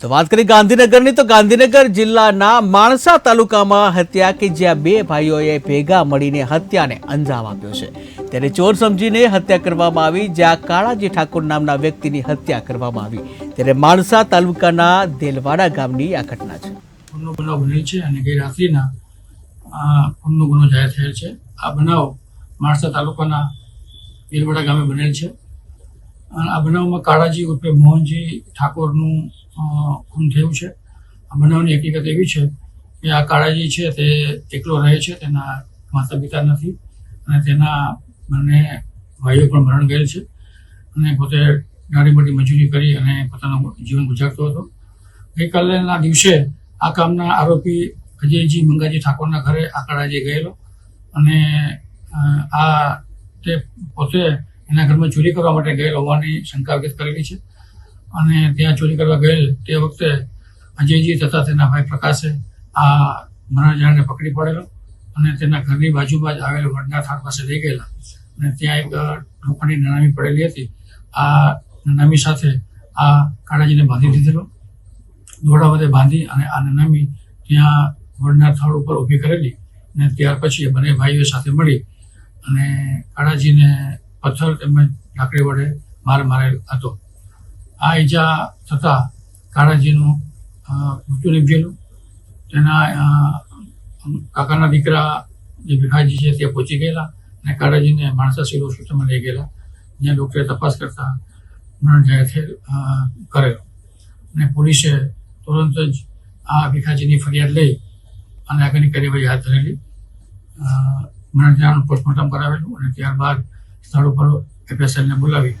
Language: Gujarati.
તો વાત કરી ગાંધીનગરની, તો ગાંધીનગર જિલ્લાના માણસા તાલુકામાં હત્યા કે જ્યાં બે ભાઈઓએ ભેગા મળીને હત્યાને અંજામ આપ્યો છે. ત્યારે ચોર સમજીને હત્યા કરવામાં આવી, જ્યાં કાળાજી ઠાકોર નામના વ્યક્તિની હત્યા કરવામાં આવી. ત્યારે માણસા તાલુકાના દેલવાડા ગામની આ ઘટના છે. ખૂનનો બનાવ બનેલ છે અને ગઈ રાત્રિના ખૂનનો ગુનો જાહેર થયેલ છે. આ બનાવ માણસા તાલુકાના દેલવાડા ગામે બનેલ છે. આ બનાવમાં કાળાજી ઉર્ફે મોહનજી ઠાકોરનું ખૂન થયું છે. આ બનાવની હકીકત એવી છે કે આ કાળાજી છે તે એકલો રહે છે, તેના માતા પિતા નથી અને તેના બંને ભાઈઓ પણ મરણ ગયેલ છે અને પોતે નાની મોટી મજૂરી કરી અને પોતાનું જીવન ગુજારતો હતો. ગઈકાલેના દિવસે આ કામના આરોપી અજયજી મંગાજી ઠાકોરના ઘરે આ કાળાજી ગયેલો અને આ તે પોતે એના ઘરમાં ચોરી કરવા માટે ગયેલ હોવાની શંકા વ્યક્ત કરેલી છે. અને ત્યાં ચોરી કરવા ગયેલ તે વખતે અજયજી તથા તેના ભાઈ પ્રકાશે આ મરણજાળને પકડી પડેલો અને તેના ઘરની બાજુમાં જ આવેલ વડના થાળ પાસે લઈ ગયેલા. અને ત્યાં એક લોખંડની નનામી પડેલી હતી. આ નનામી સાથે આ કાળાજીને બાંધી દીધેલો. દોડા વધે બાંધી અને આ નનામી ત્યાં વડના થાળ ઉપર ઊભી કરેલી. અને ત્યાર પછી બંને ભાઈઓ સાથે મળી અને કાળાજીને પથ્થર તેમજ લાકડી વડે માર મારેલ હતો. આ ઈજા થતાં કાળાજીનું મૃત્યુ નીપજેલું. તેના કાકાના દીકરા જે ભીખાજી છે તે પહોંચી ગયેલા અને કાળાજીને માણસા સિવિલ હોસ્પિટલમાં લઈ ગયેલા. જ્યાં ડૉક્ટરે તપાસ કરતા મરણ જાહેર કરેલો. અને પોલીસે તુરંત જ આ ભીખાજીની ફરિયાદ લઈ અને આગળની કાર્યવાહી હાથ ધરેલી. મરણ જણાનું પોસ્ટમોર્ટમ કરાવેલું અને ત્યારબાદ સ્થળ ઉપર એફએસએલને બોલાવી